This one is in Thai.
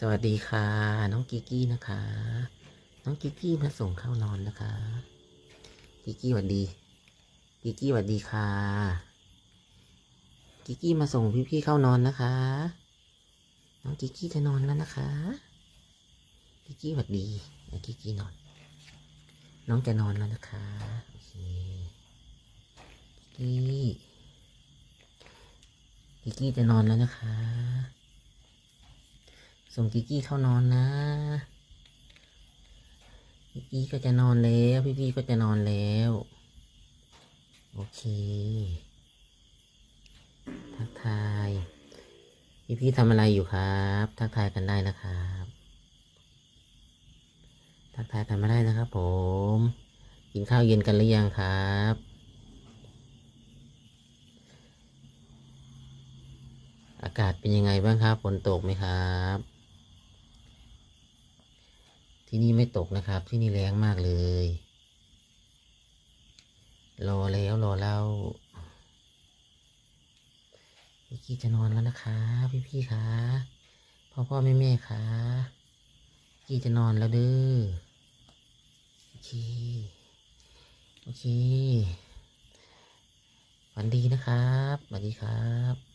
สวัสดีค่ะ น้องกิกกี้นะคะ น้องกิกกี้มาส่งเข้านอนนะคะกิกกี้สวัสดีกิกกี้สวัสดีค่ะกิกกี้มาส่งพี่ๆเข้านอนนะคะ น้องกิกกี้จะนอนแล้วนะคะกิกกี้สวัสดีกิกกี้นอน น้องจะนอนแล้วนะคะโอเคกิกกี้กิกี้จะนอนแล้วนะคะ ส่งกิกกี้เข้านอนนะกิกกี้ก็จะนอนแล้ว พี่ๆก็จะนอนแล้ว โอเค ทักทาย พี่ๆทำอะไรอยู่ครับ ทักทายกันได้นะครับ ทักทายกันมาได้นะครับ ผม กินข้าวเย็นกันหรือยังครับอากาศเป็นยังไงบ้างครับ ฝนตกไหมครับ ที่นี่ไม่ตกนะครับ ที่นี่แรงมากเลย รอแล้วรอเล่าพี่กี้จะนอนแล้วนะคะ พี่พี่คะพ่อพ่อแม่แม่คะกี้จะนอนแล้วเด้อโอเคโอเคฝันดีนะครับสวัสดีครับ